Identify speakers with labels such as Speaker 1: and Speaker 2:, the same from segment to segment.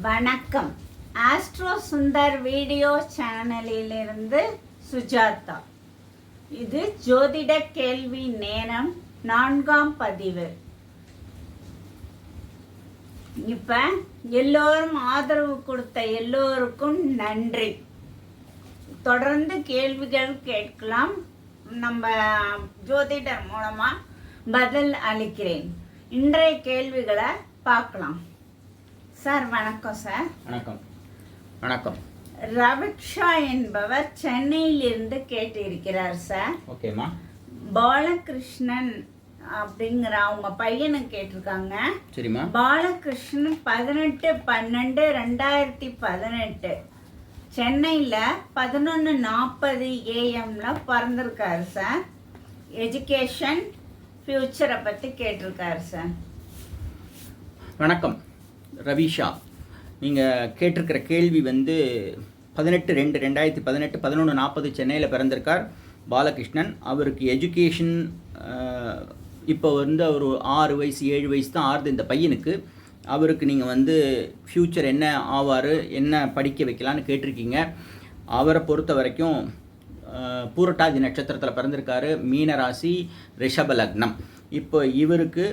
Speaker 1: வணக்கம். Astro Sundar video சேனலிலிருந்து சுஜாதா. இது ஜோதிட கேள்வி நேரம் நான்காம் பதிவு. இப்ப எல்லோரும் ஆதரவு கொடுத்த எல்லோருக்கும் நன்றி. தொடர்ந்து கேள்விகள் கேட்கலாம். நம்ம ஜோதிடர் மூலமா பதில் அளிக்கிறேன். இன்றைய கேள்விகளை பார்க்கலாம். சார் வணக்கம் சார்.
Speaker 2: வணக்கம். வணக்கம்.
Speaker 1: ரவிக்ஷா என்பவர் சென்னையிலிருந்து கேட்டிருக்கிறார் சார்.
Speaker 2: ஓகேம்மா.
Speaker 1: பாலகிருஷ்ணன் அப்படிங்கிற அவங்க பையனை கேட்டிருக்காங்க.
Speaker 2: சரிம்மா.
Speaker 1: பாலகிருஷ்ணன் பதினெட்டு பன்னெண்டு ரெண்டாயிரத்தி பதினெட்டு. சென்னையில் பதினொன்று நாற்பது ஏஎம்ல பிறந்திருக்காரு சார். எஜுகேஷன் ஃப்யூச்சரை பற்றி கேட்டிருக்காரு சார்.
Speaker 2: வணக்கம். ரவிஷா நீங்கள் கேட்டிருக்கிற கேள்வி வந்து பதினெட்டு ரெண்டு ரெண்டாயிரத்தி பதினெட்டு பதினொன்று நாற்பது சென்னையில் பிறந்திருக்கார் பாலகிருஷ்ணன். அவருக்கு எஜுகேஷன் இப்போ வந்து அவர் ஆறு வயசு ஏழு வயசு தான் ஆறுது இந்த பையனுக்கு. அவருக்கு நீங்கள் வந்து ஃப்யூச்சர் என்ன ஆவார் என்ன படிக்க வைக்கலான்னு கேட்டிருக்கீங்க. அவரை பொறுத்த வரைக்கும் பூரட்டாதி நட்சத்திரத்தில் பிறந்திருக்காரு மீனராசி ரிஷப லக்னம் இப்போ இவருக்கு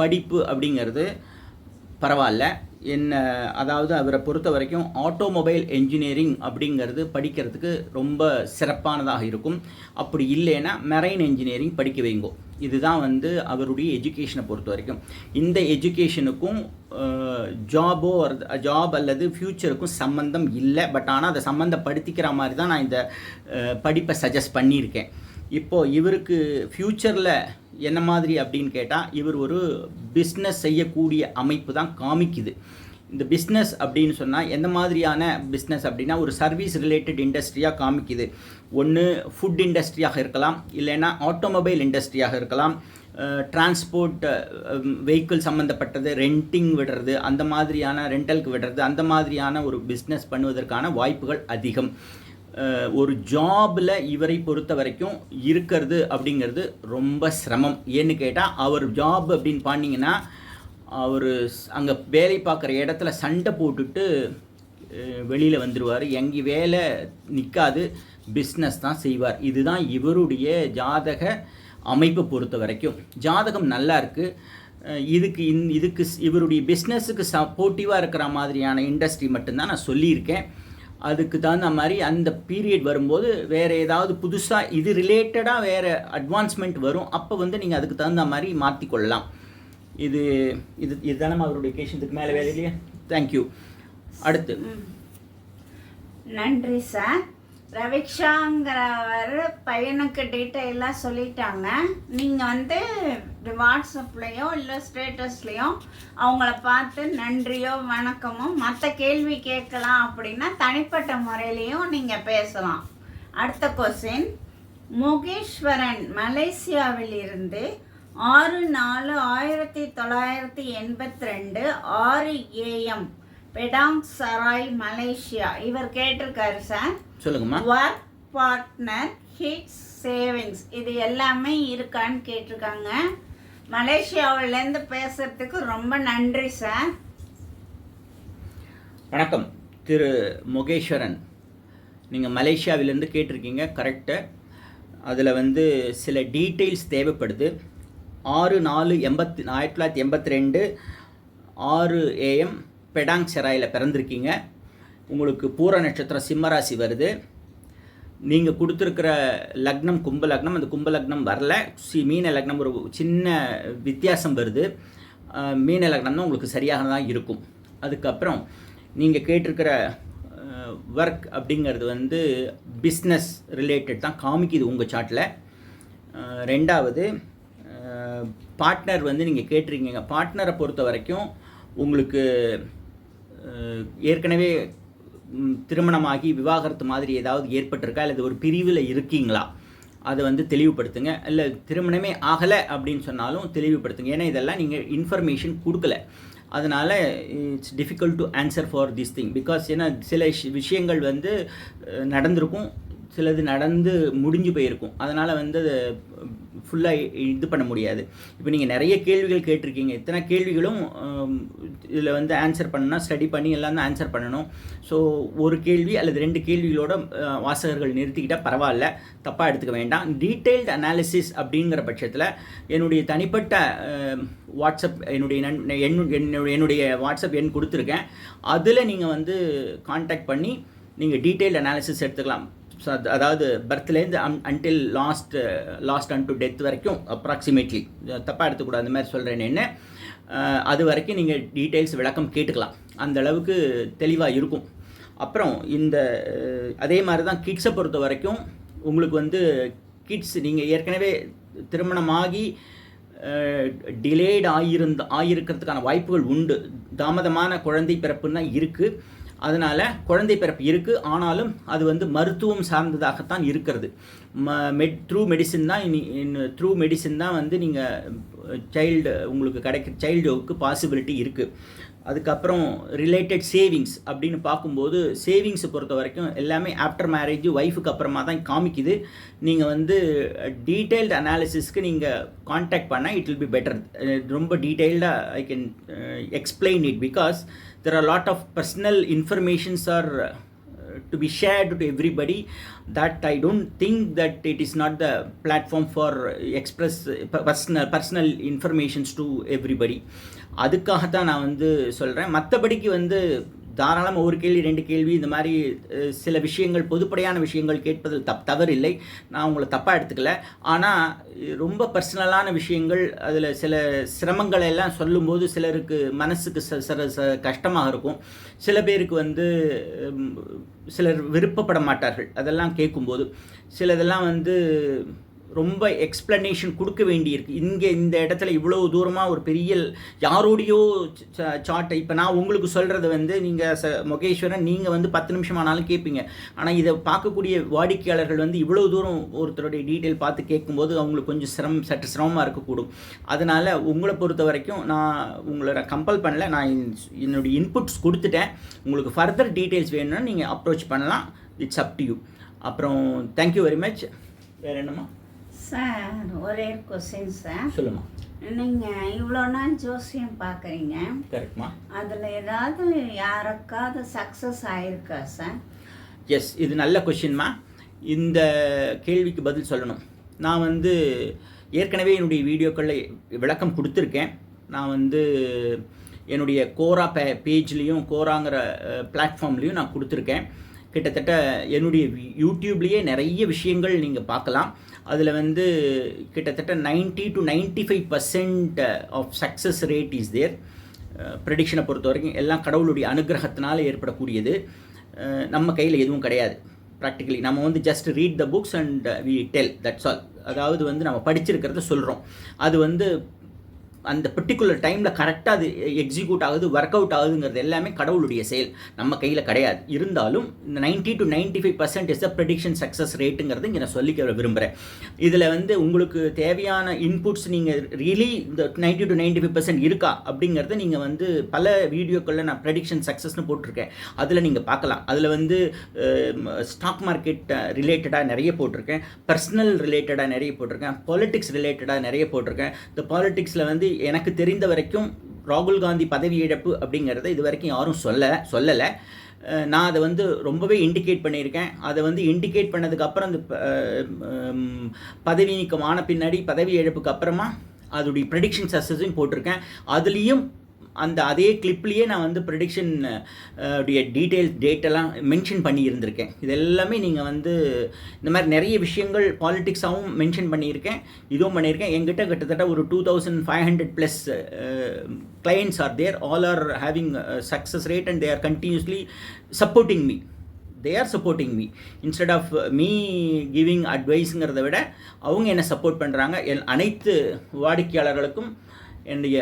Speaker 2: படிப்பு அப்படிங்கிறது பரவாயில்ல. என்ன அதாவது அவரை பொறுத்த வரைக்கும் ஆட்டோமொபைல் என்ஜினியரிங் அப்படிங்கிறது படிக்கிறதுக்கு ரொம்ப சிறப்பானதாக இருக்கும். அப்படி இல்லைன்னா மெரைன் என்ஜினியரிங் படிக்க வைங்கோ. இதுதான் வந்து அவருடைய எஜுகேஷனை பொறுத்த வரைக்கும். இந்த எஜுகேஷனுக்கும் ஜாபோ ஜாப் அல்லது ஃப்யூச்சருக்கும் சம்மந்தம் இல்லை. பட் ஆனால் அதை சம்மந்தப்படுத்திக்கிற மாதிரி தான் நான் இந்த படிப்பை சஜஸ்ட் பண்ணியிருக்கேன். இப்போது இவருக்கு ஃப்யூச்சரில் என்ன மாதிரி அப்படின்னு கேட்டால் இவர் ஒரு பிஸ்னஸ் செய்யக்கூடிய அமைப்பு தான் காமிக்குது. இந்த பிஸ்னஸ் அப்படின்னு சொன்னால் எந்த மாதிரியான பிஸ்னஸ் அப்படின்னா ஒரு சர்வீஸ் ரிலேட்டட் இண்டஸ்ட்ரியாக காமிக்குது. ஒன்று ஃபுட் இண்டஸ்ட்ரியாக இருக்கலாம் இல்லைன்னா ஆட்டோமொபைல் இண்டஸ்ட்ரியாக இருக்கலாம் டிரான்ஸ்போர்ட் வெஹிக்கிள் சம்மந்தப்பட்டது ரெண்டிங் விடுறது அந்த மாதிரியான ரெண்டலுக்கு விடுறது அந்த மாதிரியான ஒரு பிஸ்னஸ் பண்ணுவதற்கான வாய்ப்புகள் அதிகம். ஒரு ஜாபில் இவரை பொறுத்த வரைக்கும் இருக்கிறது அப்படிங்கிறது ரொம்ப சிரமம். ஏன்னு கேட்டால் அவர் ஜாப் அப்படின்னு பார்த்தீங்கன்னா அவர் அங்கே வேலை பார்க்குற இடத்துல சண்டை போட்டுட்டு வெளியில் வந்துடுவார் எங்கே வேலை நிற்காது பிஸ்னஸ் தான் செய்வார். இதுதான் இவருடைய ஜாதக அமைப்பை பொறுத்த வரைக்கும். ஜாதகம் நல்லா இருக்குது இதுக்கு இன் இதுக்கு இவருடைய பிஸ்னஸுக்கு சப்போர்ட்டிவாக இருக்கிற மாதிரியான இண்டஸ்ட்ரி மட்டும்தான் நான் சொல்லியிருக்கேன். அதுக்கு தகுந்த மாதிரி அந்த பீரியட் வரும்போது வேறு ஏதாவது புதுசாக இது ரிலேட்டடாக வேறு அட்வான்ஸ்மெண்ட் வரும். அப்போ வந்து நீங்கள் அதுக்கு தகுந்த மாதிரி மாற்றிக்கொள்ளலாம் இது இது இதுதானே அவருடைய கேஷனுக்கு மேலே வேலை இல்லையா? தேங்க்யூ அடுத்து.
Speaker 1: நன்றி சார் ரவிக்ஷாங்கிறவர் பையனுக்கு டீட்டெயிலாக சொல்லிட்டாங்க. நீங்கள் வந்து வாட்ஸ்அப்லேயோ இல்லை ஸ்டேட்டஸ்லேயோ அவங்கள பார்த்து நன்றியோ வணக்கமோ மற்ற கேள்வி கேட்கலாம் அப்படின்னா தனிப்பட்ட முறையிலையும் நீங்கள் பேசலாம். அடுத்த கொஸ்டின் முகேஸ்வரன் மலேசியாவில் இருந்து ஆறு நாலு ஆயிரத்தி தொள்ளாயிரத்தி எண்பத்தி ரெண்டு ஆறு ஏஎம் பெடாங் சராய் மலேசியா. இவர் கேட்டிருக்காரு சார்.
Speaker 2: சொல்லுங்கம்மா.
Speaker 1: ஒர்க் பார்ட்னர் ஹிட்ஸ் சேவிங்ஸ் இது எல்லாமே இருக்கான்னு கேட்டிருக்காங்க. மலேசியாவிலேருந்து பேசுறதுக்கு ரொம்ப நன்றி சார்
Speaker 2: வணக்கம். திரு முகேஸ்வரன் நீங்கள் மலேசியாவிலேருந்து கேட்டிருக்கீங்க கரெக்டாக அதில் வந்து சில டீட்டெயில்ஸ் தேவைப்படுது. ஆறு நாலு எண்பத்தி ஆயிரத்தி தொள்ளாயிரத்தி எண்பத்தி ரெண்டு ஆறு ஏஎம் பெடாங் செராயில் பிறந்திருக்கீங்க. உங்களுக்கு பூர நட்சத்திரம் சிம்மராசி வருது. நீங்கள் கொடுத்துருக்கிற லக்னம் கும்ப லக்னம் அந்த கும்ப லக்னம் வரல. சி மீன லக்னம் ஒரு சின்ன வித்தியாசம் வருது. மீன லக்னம் தான் உங்களுக்கு சரியாக தான் இருக்கும். அதுக்கப்புறம் நீங்கள் கேட்டிருக்கிற ஒர்க் அப்படிங்கிறது வந்து பிஸ்னஸ் ரிலேட்டட் தான் காமிக்குது உங்கள் சாட்டில் ரெண்டாவது பார்ட்னர் வந்து நீங்கள் கேட்டிருக்கீங்க. பார்ட்னரை பொறுத்த வரைக்கும் உங்களுக்கு ஏற்கனவே திருமணமாகி விவாகரத்து மாதிரி ஏதாவது ஏற்பட்டிருக்கா? அல்லது ஒரு பிரிவில் இருக்கீங்களா? அதை வந்து தெளிவுபடுத்துங்க. இல்லை திருமணமே ஆகலை அப்படின்னு சொன்னாலும் தெளிவுபடுத்துங்க. ஏன்னா இதெல்லாம் நீங்கள் இன்ஃபர்மேஷன் கொடுக்கல. அதனால் it's difficult to answer for this thing because ஏன்னா சில விஷயங்கள் வந்து நடந்திருக்கும். சிலது நடந்து முடிஞ்சு போயிருக்கும். அதனால் வந்து அது ஃபுல்லாக இது பண்ண முடியாது. இப்போ நீங்கள் நிறைய கேள்விகள் கேட்டிருக்கீங்க. இத்தனை கேள்விகளும் இதில் வந்து ஆன்சர் பண்ணால் ஸ்டடி பண்ணி எல்லாம் தான் ஆன்சர் பண்ணணும். ஸோ ஒரு கேள்வி அல்லது ரெண்டு கேள்விகளோட வாசகர்கள் நிறுத்திக்கிட்டால் பரவாயில்ல. தப்பாக எடுத்துக்க வேண்டாம். டீட்டெயில்டு அனாலிசிஸ் அப்படிங்கிற பட்சத்தில் என்னுடைய தனிப்பட்ட வாட்ஸ்அப் என்னுடைய நன் எண் என்னுடைய வாட்ஸ்அப் எண் கொடுத்துருக்கேன். அதில் நீங்கள் வந்து காண்டாக்ட் பண்ணி நீங்கள் டீட்டெயில் அனாலிசிஸ் எடுத்துக்கலாம். அதாவது பர்த்லேருந்து an until last last an to death வரைக்கும் அப்ராக்சிமேட்லி தப்பாக எடுத்துக்கூடாது அந்த மாதிரி சொல்கிறேன் என்ன. அது வரைக்கும் நீங்கள் டீட்டெயில்ஸ் விளக்கம் கேட்டுக்கலாம். அந்த அளவுக்கு தெளிவாக இருக்கும். அப்புறம் இந்த அதே மாதிரி தான் கிட்ஸை பொறுத்த வரைக்கும் உங்களுக்கு வந்து கிட்ஸ் நீங்கள் ஏற்கனவே திருமணமாகி டிலேட் ஆகியிருந்த ஆகியிருக்கிறதுக்கான வாய்ப்புகள் உண்டு. தாமதமான குழந்தை பிறப்புன்னா இருக்குது அதனால் குழந்தை பிறப்பு இருக்குது ஆனாலும் அது வந்து மருத்துவம் சார்ந்ததாகத்தான் இருக்கிறது. மெட் த்ரூ மெடிசின் தான் இனி த்ரூ மெடிசின் தான் வந்து நீங்கள் சைல்டு உங்களுக்கு கிடைக்க சைல்டுக்கு பாசிபிலிட்டி இருக்குது அதுக்கப்புறம் ரிலேட்டட் சேவிங்ஸ் அப்படின்னு பார்க்கும்போது சேவிங்ஸை பொறுத்த வரைக்கும் எல்லாமே ஆஃப்டர் மேரேஜ் ஒய்ஃபுக்கு அப்புறமா தான் காமிக்குது. நீங்கள் வந்து டீட்டெயில்டு அனாலிசிஸ்க்கு நீங்கள் காண்டாக்ட் பண்ணால் இட் வில் பி பெட்டர் ரொம்ப டீட்டெயில்டாக I can explain it because there are lot of personal informations are to be shared to everybody that i don't think that it is not the platform for express personal personal informations to everybody அதுக்காகத்தான் நான் வந்து சொல்கிறேன் மற்றபடிக்கு வந்து தாராளமாக ஒரு கேள்வி ரெண்டு கேள்வி இந்த மாதிரி சில விஷயங்கள் பொதுப்படையான விஷயங்கள் கேட்பதில் தப் தவறில்லை. நான் உங்களை தப்பாக எடுத்துக்கல. ஆனால் ரொம்ப பர்சனலான விஷயங்கள் அதில் சில சிரமங்களை எல்லாம் சொல்லும்போது சிலருக்கு மனசுக்கு ச ச ச கஷ்டமாக இருக்கும். சில பேருக்கு வந்து சிலர் விருப்பப்பட மாட்டார்கள். அதெல்லாம் கேட்கும்போது. சிலதெல்லாம் வந்து ரொம்ப எக்ஸ்ப்ளனேஷன் கொடுக்க வேண்டியிருக்கு. இங்கே இந்த இடத்துல இவ்வளோ தூரமாக ஒரு பெரிய யாரோடையோ சார்ட்டை இப்போ நான் உங்களுக்கு சொல்கிறது வந்து நீங்கள் ச மொகேஸ்வரன் நீங்கள் வந்து பத்து நிமிஷம் ஆனாலும் கேட்பீங்க ஆனால் இதை பார்க்கக்கூடிய வாடிக்கையாளர்கள் வந்து இவ்வளோ தூரம் ஒருத்தருடைய டீட்டெயில் பார்த்து கேட்கும்போது அவங்களுக்கு கொஞ்சம் சிரமம் சற்று சிரமமாக இருக்கக்கூடும். அதனால் உங்களை பொறுத்த வரைக்கும் நான் உங்களை கம்பல் பண்ணல. நான் என்னுடைய இன்புட்ஸ் கொடுத்துட்டேன். உங்களுக்கு ஃபர்தர் டீட்டெயில்ஸ் வேணும்னா நீங்கள் அப்ரோச் பண்ணலாம். இட்ஸ் அப் டு யூ அப்புறம் தேங்க்யூ வெரி மச் வேறு என்னம்மா?
Speaker 1: சார் ஒரே கொஸ்டின் சார்.
Speaker 2: சொல்லுமா
Speaker 1: நீங்கள் இவ்வளோ நாள் ஜோசியம் பார்க்குறீங்க
Speaker 2: கரெக்ட்மா
Speaker 1: அதில் ஏதாவது யாருக்காவது சக்ஸஸ் ஆயிருக்கா சார்?
Speaker 2: எஸ் இது நல்ல கொஷின்மா இந்த கேள்விக்கு பதில் சொல்லணும். நான் வந்து ஏற்கனவே என்னுடைய வீடியோக்களில் விளக்கம் கொடுத்துருக்கேன். நான் வந்து என்னுடைய கோரா பே பேஜ்லேயும் கோராங்கிற பிளாட்ஃபார்ம்லேயும் நான் கொடுத்துருக்கேன். கிட்டத்தட்ட என்னுடைய யூடியூப்லேயே நிறைய விஷயங்கள் நீங்கள் பார்க்கலாம். அதில் வந்து கிட்டத்தட்ட 90 to 95% five percent of success rate is there ப்ரெடிக்ஷனை பொறுத்த வரைக்கும் எல்லாம் கடவுளுடைய அனுகிரகத்தினால் ஏற்படக்கூடியது. நம்ம கையில் எதுவும் கிடையாது. ப்ராக்டிக்கலி நம்ம வந்து just read the books and we tell that's all அதாவது வந்து நம்ம படிச்சிருக்கிறத சொல்கிறோம் அது வந்து அந்த பர்டிகுலர் டைமில் கரெக்டாக அது எக்ஸிக்யூட் ஆகுது ஒர்க் அவுட் ஆகுதுங்கிறது எல்லாமே கடவுளுடைய செயல். நம்ம கையில் கிடையாது. இருந்தாலும் இந்த 90 to 95% five percent is the prediction success ரேட்டுங்கிறது இங்கே நான் சொல்லிக்க விரும்புகிறேன் இதில் வந்து உங்களுக்கு தேவையான இன்புட்ஸ் நீங்கள் ரியலி இந்த 90 டு 95% ஃபைவ் பர்சன்ட் இருக்கா அப்படிங்கிறத நீங்கள் வந்து பல வீடியோக்களில் நான் ப்ரெடிக்ஷன் சக்ஸஸ்னு போட்டிருக்கேன். அதில் நீங்கள் பார்க்கலாம். அதில் வந்து ஸ்டாக் மார்க்கெட் ரிலேட்டடாக நிறைய போட்டிருக்கேன். பர்சனல் ரிலேட்டடாக நிறைய போட்டிருக்கேன். பாலிட்டிக்ஸ் ரிலேட்டடாக நிறைய போட்டிருக்கேன். இந்த பாலிட்டிக்ஸில் வந்து எனக்கு தெரிந்த வரைக்கும் ராகுல் காந்தி பதவி இழப்பு அப்படிங்கிறத இது வரைக்கும் யாரும் சொல்ல சொல்லலை. நான் அதை வந்து ரொம்பவே இண்டிகேட் பண்ணியிருக்கேன். அதை வந்து இண்டிகேட் பண்ணதுக்கப்புறம் அந்த பதவி நீக்கம் ஆன பின்னாடி பதவி இழப்புக்கு அப்புறமா அதோடைய ப்ரெடிக்ஷன் சக்ஸஸையும் போட்டிருக்கேன். அதுலேயும் அந்த அதே கிளிப்லேயே நான் வந்து ப்ரெடிக்ஷன் உடைய டீட்டெயில் டேட்டெல்லாம் மென்ஷன் பண்ணியிருந்திருக்கேன். இது எல்லாமே நீங்கள் வந்து இந்த மாதிரி நிறைய விஷயங்கள் பாலிட்டிக்ஸாகவும் மென்ஷன் பண்ணியிருக்கேன். இதுவும் பண்ணியிருக்கேன். எங்கிட்ட கிட்டத்தட்ட ஒரு two thousand five hundred plus clients are there all are having success rate and they are continuously supporting me they are supporting me instead of me giving அட்வைஸுங்கிறத விட அவங்க என்னை சப்போர்ட் பண்ணுறாங்க என் அனைத்து வாடிக்கையாளர்களுக்கும் என்னுடைய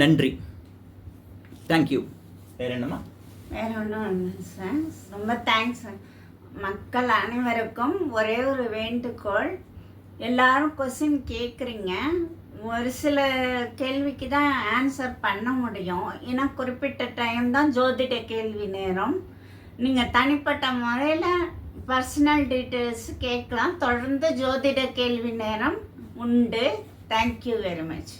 Speaker 2: நன்றி. தேங்க்யூ வேற என்னம்மா?
Speaker 1: வேற ஒன்றும் சார் ரொம்ப தேங்க்ஸ் மக்கள் அனைவருக்கும் ஒரே ஒரு வேண்டுகோள். எல்லாரும் கொஸ்டின் கேட்குறீங்க ஒரு சில கேள்விக்கு தான் ஆன்சர் பண்ண முடியும். ஏன்னா குறிப்பிட்ட டைம் தான் ஜோதிட கேள்வி நேரம். நீங்கள் தனிப்பட்ட முறையில் பர்சனல் டீட்டெயில்ஸ் கேட்கலாம். தொடர்ந்து ஜோதிட கேள்வி நேரம் உண்டு. Thank you very much